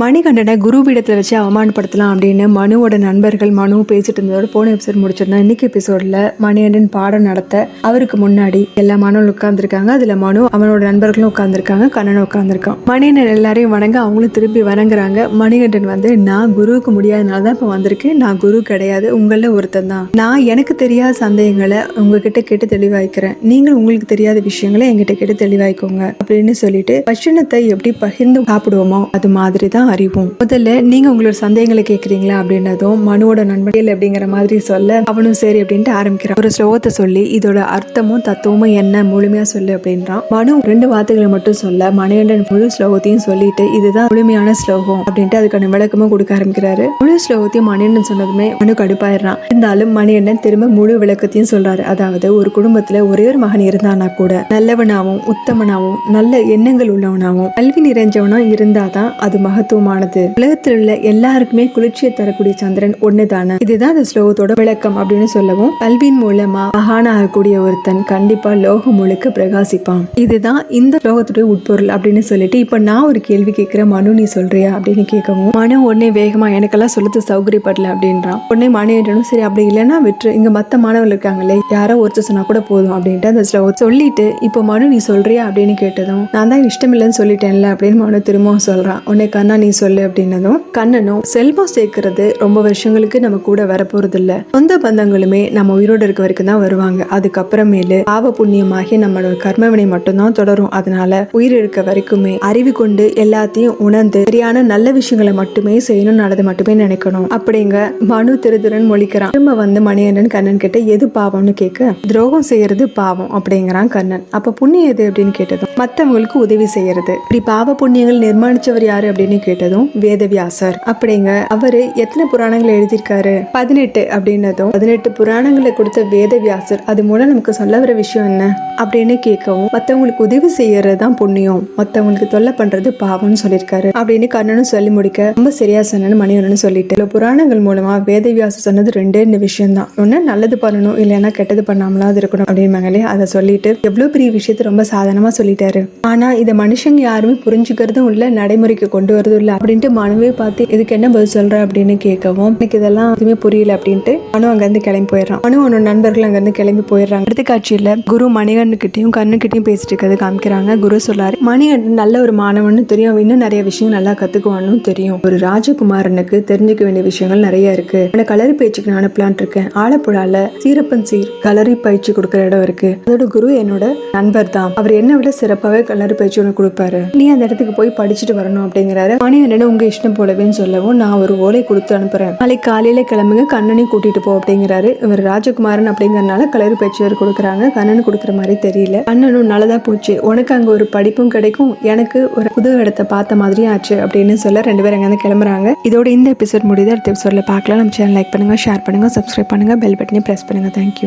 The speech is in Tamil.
மணிகண்டனை குருபீடத்தில் வச்சு அவமானப்படுத்தலாம் அப்படின்னு மனுவோட நண்பர்கள் மனு பேசிட்டு இருந்ததோட போன எபிசோட் முடிச்சிருந்தோம். இன்னைக்கு எபிசோடில் மணிகண்டன் பாடம் நடத்த அவருக்கு முன்னாடி எல்லா மனுவும் உட்காந்துருக்காங்க அதில் மனு அவனோட நண்பர்களும் உட்காந்துருக்காங்க கண்ணன் உட்காந்துருக்கான் மணிகண்டன் எல்லாரையும் வணங்க அவங்களும் திருப்பி வணங்குறாங்க. மணிகண்டன் வந்து நான் குருவுக்கு முடியாதனால தான் இப்போ வந்திருக்கேன். நான் குரு கிடையாது. உங்களில் ஒருத்தன் தான். நான் எனக்கு தெரியாத சந்தேகங்களை உங்ககிட்ட கேட்டு தெளிவாய்க்கிறேன். நீங்கள் உங்களுக்கு தெரியாத விஷயங்களை என்கிட்ட கேட்டு தெளிவாய்க்கோங்க அப்படின்னு சொல்லிட்டு பட்சணத்தை எப்படி பகிர்ந்து சாப்பிடுவோமோ அது மாதிரி தான் அறிவோம். முதல்ல நீங்க உங்களோட சந்தேகங்களை கேட்குறீங்களா அப்படின்னதும் மனுவோட நண்பர்கள் அப்படிங்கிற மாதிரி சொல்ல அவனும் சரி அப்படின்ட்டு ஆரம்பிக்கிறான். ஒரு ஸ்லோகத்தை சொல்லி இதோட அர்த்தமும் தத்துவமும் என்ன முழுமையா சொல்லு அப்படின்றான். மனு ரெண்டு வார்த்தைகளை மட்டும் சொல்ல மணிகண்டன் முழு ஸ்லோகத்தையும் சொல்லிட்டு இதுதான் முழுமையான ஸ்லோகம் அப்படின்ட்டு அதுக்கான விளக்கமும் கொடுக்க ஆரம்பிக்கிறாரு. முழு ஸ்லோகத்தையும் மணிகண்டன் சொன்னதுமே மனு கடுப்பாயிடுறான் இருந்தாலும் மணிகண்டன் திரும்ப முழு விளக்கத்தையும் சொல்றாரு. அதாவது ஒரு குடும்பத்துல ஒரே ஒரு மகன் இருந்தானா கூட நல்லவனாவும் உத்தமனாவும் நல்ல எண்ணங்கள் உள்ளவனாவும் கல்வி நிறைஞ்சவனா இருந்தாதான் அது மகத்துவம் மகத்துவமானது உலகத்தில் உள்ள எல்லாருக்குமே குளிர்ச்சியை தரக்கூடிய சந்திரன் ஒண்ணுதானே? இதுதான் அந்த ஸ்லோகத்தோட விளக்கம் அப்படின்னு சொல்லவும் கல்வியின் மூலமா மகான் ஆகக்கூடிய ஒருத்தன் கண்டிப்பா லோகம் முழுக்க பிரகாசிப்பான். இதுதான் இந்த ஸ்லோகத்துடைய உட்பொருள் அப்படின்னு சொல்லிட்டு இப்ப நான் ஒரு கேள்வி கேட்கிற மனு நீ சொல்றியா அப்படின்னு கேட்கவும் மனு உடனே வேகமா எனக்கெல்லாம் சொல்லுறது சௌகரியப்படல அப்படின்றான் உடனே மனு என்றனும் சரி அப்படி இல்லைன்னா விட்டுரு. இங்க மத்த மாணவர்கள் இருக்காங்களே யாரோ ஒருத்தர் சொன்னா கூட போதும் அப்படின்ட்டு அந்த ஸ்லோகம் சொல்லிட்டு இப்போ மனு நீ சொல்றியா? அப்படின்னு கேட்டதும் நான் தான் இஷ்டம் இல்லைன்னு சொல்லிட்டேன்ல அப்படின்னு மனு திரும்பவும் சொல்றான் உன்னை கண்ணா நீ சொல்லு அப்படின்னதும் கண்ணனும் செல்வம் சேர்க்கறது ரொம்ப வருஷங்களுக்கு நம்ம கூட வரப்போறது இல்ல சொந்த பந்தங்களுமே நம்ம உயிரோடு இருக்க வரைக்கும் தான் வருவாங்க. அதுக்கப்புறமேலு பாவ புண்ணியமாகி நம்மளோட கர்மவினை மட்டும்தான் தொடரும். அதனால உயிர் இருக்க வரைக்குமே அறிவு கொண்டு எல்லாத்தையும் உணர்ந்து சரியான நல்ல விஷயங்களை மட்டுமே செய்யணும் நல்லது மட்டுமே நினைக்கணும். அப்படிங்க மனு திருதிரன் மொழிக்கிறான். திரும்ப வந்து மணிகண்டன் கண்ணன் கிட்ட எது பாவம்னு கேட்க துரோகம் செய்யறது பாவம் அப்படிங்கிறான் கண்ணன். அப்ப புண்ணியம் எது அப்படின்னு கேட்டதும் மத்தவங்களுக்கு உதவி செய்யறது. இப்படி பாவ புண்ணியங்கள் நிர்மாணிச்சவர் யாரு அப்படின்னு கேட்டதும் வேதவியாசர் அப்படிங்க அவரு எத்தனை புராணங்களை எழுதியிருக்காரு? பதினெட்டு அப்படின்னதும் பதினெட்டு புராணங்களை கொடுத்த வேதவியாசர் அது மூலம் நமக்கு சொல்ல வர விஷயம் என்ன? அப்படின்னு கேட்கவும் மத்தவங்களுக்கு உதவி செய்யறது தான் புண்ணியம் மத்தவங்களுக்கு தொல்லை பண்றது பாவம்னு சொல்லியிருக்காரு அப்படின்னு கண்ணனும் சொல்லி முடிக்க ரொம்ப சரியா சொன்னு மணிவரன் சொல்லிட்டு புராணங்கள் மூலமா வேதவியாசர் சொன்னது ரெண்டே ரெண்டு விஷயம் தான். ஒண்ணு நல்லது பண்ணணும் இல்லைன்னா கெட்டது பண்ணாமலாவது இருக்கணும் அப்படின்பாங்களே அதை சொல்லிட்டு எவ்வளவு பெரிய விஷயத்த ரொம்ப சாதாரணமா சொல்லிட்டாரு. ஆனா இதை மனுஷங்க யாருமே புரிஞ்சுக்கிறதும் இல்ல நடைமுறைக்கு கொண்டு வரதும் புரியல அப்படின்ட்டு மனுவே பார்த்து இதுக்கு என்ன பதில் சொல்ற? அப்படின்னு கேட்கவும் எனக்கு இதெல்லாம் எதுவுமே புரியல அப்படின்ட்டு மனு அங்கேருந்து கிளம்பி போயிடுறான். மனு அவனோட நண்பர்கள் அங்கிருந்து கிளம்பி போயிடுறாங்க. அடுத்த காட்சியில குரு மணிகண்ணுக்கிட்டையும் கண்ணுக்கிட்டையும் பேசிட்டு இருக்கிறது காமிக்கிறாங்க. குரு சொல்லாரு மணிகண்டன் நல்ல ஒரு மாணவன்னு தெரியும். இன்னும் நிறைய விஷயம் நல்லா கத்துக்குவான்னு தெரியும். ஒரு ராஜகுமாரனுக்கு தெரிஞ்சுக்க வேண்டிய விஷயங்கள் நிறைய இருக்கு. அவனை கலரி பயிற்சிக்கு நான் அனுப்பலான் இருக்கேன். ஆலப்புழால சீரப்பன் சீர் கலரி பயிற்சி கொடுக்குற இடம் இருக்கு. அதோட குரு என்னோட நண்பர் தான் அவர் என்ன விட சிறப்பாகவே கலரி பயிற்சி ஒன்று கொடுப்பாரு. நீ அந்த இடத்துக்கு போய் படிச்சுட்டு வரணும் அப்படிங்கிறாரு. மணிகண்டன் உங்க இஷ்டம் போலவேன்னு சொல்லவும் நான் ஒரு ஓலை கொடுத்து அனுப்புறேன். நாளைக்கு காலையில கிளம்புங்க கண்ணனையும் கூட்டிட்டு போ அப்படிங்கிறாரு. இவர் ராஜகுமாரன் அப்படிங்கிறனால கலர் பேச்சுவர் கொடுக்குறாங்க. கண்ணன் கொடுக்குற மாதிரி தெரியல. கண்ணனும் நல்லதா போச்சு உனக்கு அங்க ஒரு படிப்பும் கிடைக்கும். எனக்கு ஒரு புது இடத்தை பார்த்த மாதிரியும் ஆச்சு அப்படின்னு சொல்ல ரெண்டு பேரும் அங்கேருந்து கிளம்புறாங்க. இதோட இந்த எபிசோட் முடியுது. அடுத்த எபிசோட்ல பார்க்கலாம். நம்ம சேனல் லைக் பண்ணுங்க ஷேர் பண்ணுங்க சப்ஸ்கிரைப் பண்ணுங்க பெல் பட்டனையும் பிரஸ் பண்ணுங்க. Thank you